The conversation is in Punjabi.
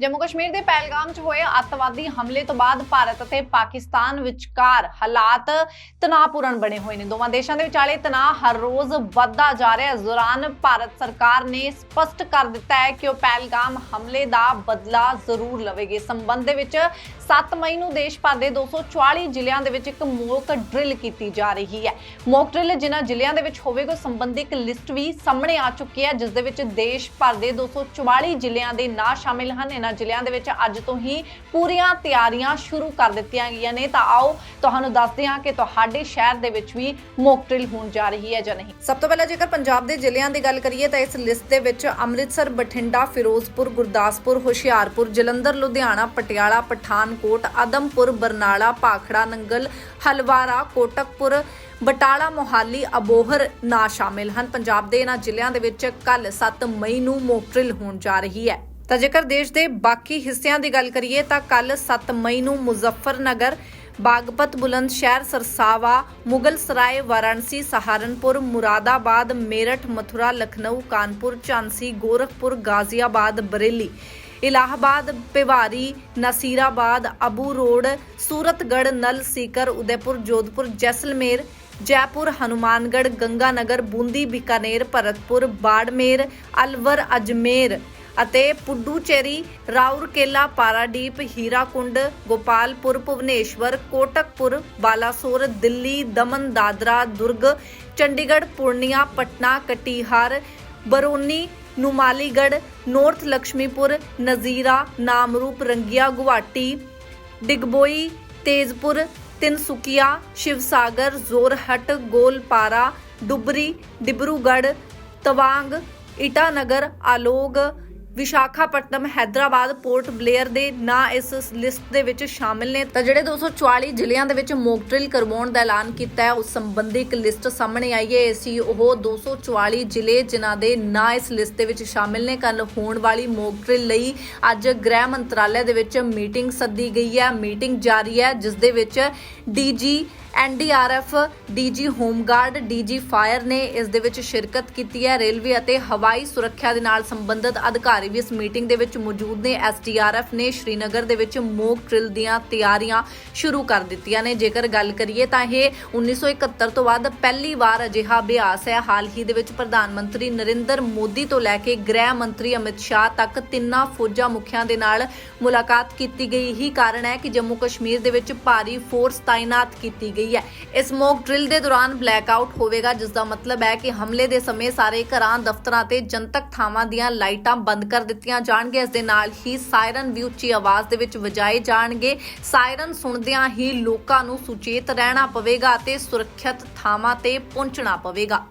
ਜੰਮੂ ਕਸ਼ਮੀਰ ਦੇ ਪਹਿਲਗਾਮ 'ਚ ਹੋਏ ਅੱਤਵਾਦੀ ਹਮਲੇ ਤੋਂ ਬਾਅਦ ਭਾਰਤ ਅਤੇ ਪਾਕਿਸਤਾਨ ਵਿਚਕਾਰ ਹਾਲਾਤ ਤਣਾਅਪੂਰਨ ਬਣੇ ਹੋਏ ਨੇ। ਦੋਵਾਂ ਦੇਸ਼ਾਂ ਦੇ ਵਿਚਾਲੇ ਤਣਾਅ ਹਰ ਰੋਜ਼ ਵੱਧਦਾ ਜਾ ਰਿਹਾ। ਹੈ ਇਸ ਭਾਰਤ ਸਰਕਾਰ ਨੇ ਸਪਸ਼ਟ ਕਰ ਦਿੱਤਾ ਹੈ ਕਿ ਉਹ ਪਹਿਲਗਾਮ ਹਮਲੇ ਦਾ ਬਦਲਾ ਜ਼ਰੂਰ ਲਵੇਗੀ। ਸੰਬੰਧ ਦੇ ਵਿੱਚ 7 ਮਈ ਨੂੰ ਦੇਸ਼ ਭਰ ਦੇ 244 ਜ਼ਿਲ੍ਹਿਆਂ ਦੇ ਵਿੱਚ ਇੱਕ ਮੌਕ ਡਰਿਲ ਕੀਤੀ ਜਾ ਰਹੀ ਹੈ। ਮੌਕ ਡਰਿਲ ਜਿਨ੍ਹਾਂ ਜ਼ਿਲ੍ਹਿਆਂ ਦੇ ਵਿੱਚ ਹੋਵੇਗਾ, ਉਸ ਸੰਬੰਧੀ ਇੱਕ ਲਿਸਟ ਵੀ ਸਾਹਮਣੇ ਆ ਚੁੱਕੀ ਹੈ, ਜਿਸ ਦੇ ਵਿੱਚ ਦੇਸ਼ ਭਰ ਦੇ 244 ਜ਼ਿਲ੍ਹਿਆਂ ਦੇ ਨਾਂ ਸ਼ਾਮਿਲ ਹਨ। ਇਹਨਾਂ ਜ਼ਿਲ੍ਹਿਆਂ ਦੇ ਵਿੱਚ ਅੱਜ ਤੋਂ ਹੀ ਪੂਰੀਆਂ ਤਿਆਰੀਆਂ ਸ਼ੁਰੂ ਕਰ ਦਿੱਤੀਆਂ ਗਈਆਂ ਨੇ। ਤਾਂ ਆਓ ਤੁਹਾਨੂੰ ਦੱਸਦੇ ਹਾਂ ਕਿ ਤੁਹਾਡੇ ਸ਼ਹਿਰ ਦੇ ਵਿੱਚ ਵੀ ਮੌਕ ਡਰਿਲ ਹੋਣ ਜਾ ਰਹੀ ਹੈ ਜਾਂ ਨਹੀਂ। ਸਭ ਤੋਂ ਪਹਿਲਾਂ ਜੇਕਰ ਪੰਜਾਬ ਦੇ ਜ਼ਿਲ੍ਹਿਆਂ ਦੀ ਗੱਲ ਕਰੀਏ ਤਾਂ ਇਸ ਲਿਸਟ ਦੇ ਵਿੱਚ ਅੰਮ੍ਰਿਤਸਰ, ਬਠਿੰਡਾ, ਫਿਰੋਜ਼ਪੁਰ, ਗੁਰਦਾਸਪੁਰ, ਹੁਸ਼ਿਆਰਪੁਰ, ਜਲੰਧਰ, ਲੁਧਿਆਣਾ, ਪਟਿਆਲਾ, ਪਠਾਨਕੋਟ, ਆਦਮਪੁਰ, ਬਰਨਾਲਾ ਭਾਖੜਾ ਨੰਗਲ, ਹਲਵਾਰਾ, ਕੋਟਕਪੁਰ, ਬਟਾਲਾ, ਮੋਹਾਲੀ, ਅਬੋਹਰ ਨਾ ਸ਼ਾਮਿਲ ਹਨ। ਪੰਜਾਬ ਦੇ ਇਹਨਾਂ ਜ਼ਿਲ੍ਹਿਆਂ ਦੇ ਵਿੱਚ ਕੱਲ 7 ਮਈ ਨੂੰ ਮੌਕ ਡਰਿਲ ਹੋਣ ਜਾ ਰਹੀ ਹੈ। ਤਾਂ ਜੇਕਰ ਦੇਸ਼ ਦੇ ਬਾਕੀ ਹਿੱਸਿਆਂ ਦੀ ਗੱਲ ਕਰੀਏ ਤਾਂ ਕੱਲ 7 ਮਈ ਨੂੰ ਮੁਜ਼ੱਫਰਨਗਰ, ਬਾਗਪਤ ਬੁਲੰਦ ਸ਼ਹਿਰ ਸਰਸਾਵਾ, ਮੁਗਲ ਸਰਾਏ, ਵਾਰਾਣਸੀ, ਸਹਾਰਨਪੁਰ, ਮੁਰਾਦਾਬਾਦ, ਮੇਰਠ, ਮਥੁਰਾ, ਲਖਨਊ, ਕਾਨਪੁਰ, ਝਾਂਸੀ, ਗੋਰਖਪੁਰ, ਗਾਜ਼ੀਆਬਾਦ, ਬਰੇਲੀ, ਇਲਾਹਾਬਾਦ ਪਿਵਾਰੀ ਨਸੀਰਾਬਾਦ, ਅਬੂ ਰੋਡ ਸੂਰਤਗੜ ਨਲ ਸੀਕਰ, ਉਦੈਪੁਰ, ਜੋਧਪੁਰ, ਜੈਸਲਮੇਰ, ਜੈਪੁਰ ਹਨੂਮਾਨਗੜ ਗੰਗਾਨਗਰ, ਬੂੰਦੀ, ਬਿਕਾਨੇਰ, ਭਰਤਪੁਰ, ਬਾੜਮੇਰ, ਅਲਵਰ, ਅਜਮੇਰ ਅਤੇ Puducherry, Rourkela Paradip Hirakud, Gopalpur, Bhubaneswar, Kotkapura, Balasore, Delhi, Daman, Dadra, Durg, Chandigarh, Purnia, Patna, Katihar, Barauni Numaligarh north Lakhimpur Nazira, Namrup, Rangia Guwahati Digboi, Tezpur, Tinsukia, Sivasagar, Jorhat, Goalpara, Dhubri, Dibrugarh, Tawang, Itanagar, Along Visakhapatnam Hyderabad Port Blair ਦੇ ਨਾਂ ਇਸ ਲਿਸਟ ਦੇ ਵਿੱਚ ਸ਼ਾਮਿਲ ਨੇ। ਤਾਂ ਜਿਹੜੇ 244 ਜ਼ਿਲ੍ਹਿਆਂ ਦੇ ਵਿੱਚ ਮੌਕ ਡਰਿਲ ਕਰਵਾਉਣ ਦਾ ਐਲਾਨ ਕੀਤਾ ਹੈ, ਉਸ ਸੰਬੰਧੀ ਇੱਕ ਲਿਸਟ ਸਾਹਮਣੇ ਆਈ ਹੈ। ਸੀ ਉਹ 244 ਜ਼ਿਲ੍ਹੇ ਜਿਨ੍ਹਾਂ ਦੇ ਨਾਂ ਇਸ ਲਿਸਟ ਦੇ ਵਿੱਚ ਸ਼ਾਮਿਲ ਨੇ। ਕੱਲ ਹੋਣ ਵਾਲੀ ਮੌਕ ਡਰਿਲ ਲਈ ਅੱਜ ਗ੍ਰਹਿ ਮੰਤਰਾਲੇ ਦੇ ਵਿੱਚ ਮੀਟਿੰਗ ਸੱਦੀ ਗਈ ਹੈ। ਮੀਟਿੰਗ ਜਾਰੀ ਹੈ, ਜਿਸ ਦੇ ਵਿੱਚ DG NDRF DG home guard DG fire ਨੇ ਇਸ ਦੇ ਵਿੱਚ ਸ਼ਿਰਕਤ ਕੀਤੀ ਹੈ। ਰੇਲਵੇ ਅਤੇ ਹਵਾਈ ਸੁਰੱਖਿਆ ਦੇ ਨਾਲ ਸੰਬੰਧਿਤ ਅਧਿਕਾਰੀ ਅਧਿਕਾਰੀ ਵੀ ਇਸ ਮੀਟਿੰਗ ਦੇ ਵਿੱਚ ਮੌਜੂਦ ਨੇ। ਐਸਡੀਆਰਐਫ ਨੇ ਸ਼੍ਰੀਨਗਰ ਦੇ ਵਿੱਚ ਮੌਕ ਡਰਿਲ ਦੀਆਂ ਤਿਆਰੀਆਂ ਸ਼ੁਰੂ ਕਰ ਦਿੱਤੀਆਂ ਨੇ। ਜੇਕਰ ਗੱਲ ਕਰੀਏ ਤਾਂ ਇਹ 1971 ਤੋਂ ਬਾਅਦ ਪਹਿਲੀ ਵਾਰ ਅਜਿਹਾ ਅਭਿਆਸ ਹੈ। ਹਾਲ ਹੀ ਦੇ ਵਿੱਚ ਪ੍ਰਧਾਨ ਮੰਤਰੀ ਨਰਿੰਦਰ ਮੋਦੀ ਤੋਂ ਲੈ ਕੇ ਗ੍ਰਹਿ ਮੰਤਰੀ ਅਮਿਤ ਸ਼ਾਹ ਤੱਕ ਤਿੰਨਾਂ ਫੌਜਾਂ ਮੁਖੀਆਂ ਦੇ ਨਾਲ ਮੁਲਾਕਾਤ ਕੀਤੀ ਗਈ। ਹੀ ਕਾਰਨ ਹੈ ਕਿ ਜੰਮੂ ਕਸ਼ਮੀਰ ਦੇ ਵਿੱਚ ਭਾਰੀ ਫੋਰਸ ਤਾਇਨਾਤ ਕੀਤੀ ਗਈ ਹੈ। ਇਸ ਮੌਕ ਡਰਿਲ ਦੇ ਦੌਰਾਨ ਬਲੈਕਆਊਟ ਹੋਵੇਗਾ ਜਿਸ ਦਾ ਮਤਲਬ ਹੈ ਕਿ ਹਮਲੇ ਦੇ ਸਮੇਂ ਸਾਰੇ ਘਰਾਂ, ਦਫ਼ਤਰਾਂ ਤੇ ਜਨਤਕ ਥਾਵਾਂ ਦੀਆਂ ਲਾਈਟਾਂ ਬੰਦ ਕਰ ਦਿੱਤੀਆਂ ਜਾਣਗੀਆਂ। ਇਸ ਦੇ ਨਾਲ ਹੀ ਸਾਇਰਨ ਵੀ ਉੱਚੀ ਆਵਾਜ਼ ਦੇ ਵਿੱਚ ਵਜਾਏ ਜਾਣਗੇ। ਸਾਇਰਨ ਸੁਣਦਿਆਂ ਹੀ ਲੋਕਾਂ ਨੂੰ ਸੁਚੇਤ ਰਹਿਣਾ ਪਵੇਗਾ ਅਤੇ ਸੁਰੱਖਿਅਤ ਥਾਵਾਂ ਤੇ ਪਹੁੰਚਣਾ ਪਵੇਗਾ।